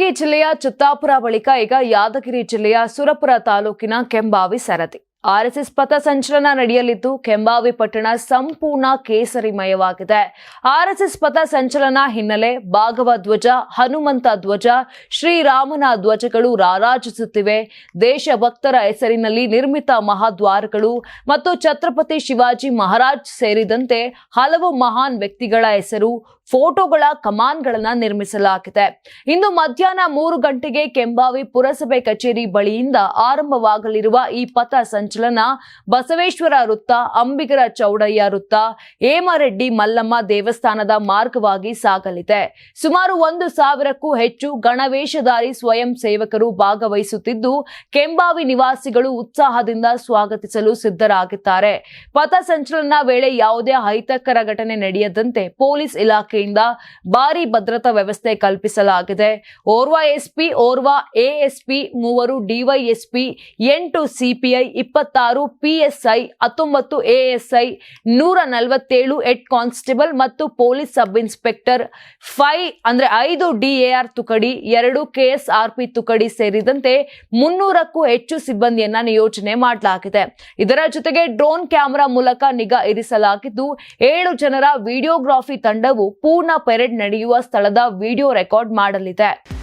ಕಲಬುರಗಿ ಜಿಲ್ಲೆಯ ಚಿತ್ತಾಪುರ ಬಳಿಕ ಈಗ ಯಾದಗಿರಿ ಜಿಲ್ಲೆಯ ಸುರಪುರ ತಾಲೂಕಿನ ಕೆಂಬಾವಿ ಸರದಿ. ಆರ್ಎಸ್ಎಸ್ ಪಥ ಸಂಚಲನ ನಡೆಯಲಿದ್ದು, ಕೆಂಬಾವಿ ಪಟ್ಟಣ ಸಂಪೂರ್ಣ ಕೇಸರಿಮಯವಾಗಿದೆ. ಆರ್ಎಸ್ಎಸ್ ಪಥ ಸಂಚಲನ ಹಿನ್ನೆಲೆ ಭಾಗವ ಧ್ವಜ ಹನುಮಂತ ಧ್ವಜ, ಶ್ರೀರಾಮನ ಧ್ವಜಗಳು ರಾರಾಜಿಸುತ್ತಿವೆ. ದೇಶಭಕ್ತರ ಹೆಸರಿನಲ್ಲಿ ನಿರ್ಮಿತ ಮಹಾದ್ವಾರಗಳು ಮತ್ತು ಛತ್ರಪತಿ ಶಿವಾಜಿ ಮಹಾರಾಜ್ ಸೇರಿದಂತೆ ಹಲವು ಮಹಾನ್ ವ್ಯಕ್ತಿಗಳ ಹೆಸರು, ಫೋಟೋಗಳ ಕಮಾನ್ಗಳನ್ನ ನಿರ್ಮಿಸಲಾಗಿದೆ. ಇಂದು ಮಧ್ಯಾಹ್ನ ಮೂರು ಗಂಟೆಗೆ ಕೆಂಬಾವಿ ಪುರಸಭೆ ಕಚೇರಿ ಬಳಿಯಿಂದ ಆರಂಭವಾಗಲಿರುವ ಈ ಪಥ ಸಂಚಲನ ಬಸವೇಶ್ವರ ವೃತ್ತ, ಅಂಬಿಗರ ಚೌಡಯ್ಯ ವೃತ್ತ, ಹೇಮರೆಡ್ಡಿ ಮಲ್ಲಮ್ಮ ದೇವಸ್ಥಾನದ ಮಾರ್ಗವಾಗಿ ಸಾಗಲಿದೆ. ಸುಮಾರು ಒಂದು ಸಾವಿರಕ್ಕೂ ಹೆಚ್ಚು ಗಣವೇಶಧಾರಿ ಸ್ವಯಂ ಸೇವಕರು ಭಾಗವಹಿಸುತ್ತಿದ್ದು, ಕೆಂಬಾವಿ ನಿವಾಸಿಗಳು ಉತ್ಸಾಹದಿಂದ ಸ್ವಾಗತಿಸಲು ಸಿದ್ಧರಾಗಿದ್ದಾರೆ. ಪಥ ಸಂಚಲನ ವೇಳೆ ಯಾವುದೇ ಅಹಿತಕರ ಘಟನೆ ನಡೆಯದಂತೆ ಪೊಲೀಸ್ ಇಲಾಖೆಯಿಂದ ಭಾರಿ ಭದ್ರತಾ ವ್ಯವಸ್ಥೆ ಕಲ್ಪಿಸಲಾಗಿದೆ. ಓರ್ವ ಎಸ್ಪಿ, ಓರ್ವ ಎಎಸ್ಪಿ, ಮೂವರು ಡಿವೈಎಸ್ಪಿ, ಎಂಟು ಸಿಪಿಐ ಇಪ್ಪತ್ತಾರು ಪಿಎಸ್ಐ ಹತ್ತೊಂಬತ್ತು ಎಎಸ್ಐ ನೂರ ನಲವತ್ತೇಳು ಹೆಡ್ ಕಾನ್ಸ್ಟೇಬಲ್ ಮತ್ತು ಪೊಲೀಸ್ ಸಬ್ ಇನ್ಸ್ಪೆಕ್ಟರ್, ಫೈ ಅಂದ್ರೆ ಐದು ಡಿಎಆರ್ ತುಕಡಿ, ಎರಡು ಕೆಎಸ್ಆರ್ಪಿ ತುಕಡಿ ಸೇರಿದಂತೆ ಮುನ್ನೂರಕ್ಕೂ ಹೆಚ್ಚು ಸಿಬ್ಬಂದಿಯನ್ನ ನಿಯೋಜನೆ ಮಾಡಲಾಗಿದೆ. ಇದರ ಜೊತೆಗೆ ಡ್ರೋನ್ ಕ್ಯಾಮೆರಾ ಮೂಲಕ ನಿಗಾ ಇರಿಸಲಾಗಿದ್ದು, ಏಳು ಜನರ ವಿಡಿಯೋಗ್ರಾಫಿ ತಂಡವು ಪೂರ್ಣ ಪೆರೇಡ್ ನಡೆಯುವ ಸ್ಥಳದ ವಿಡಿಯೋ ರೆಕಾರ್ಡ್ ಮಾಡಲಿದೆ.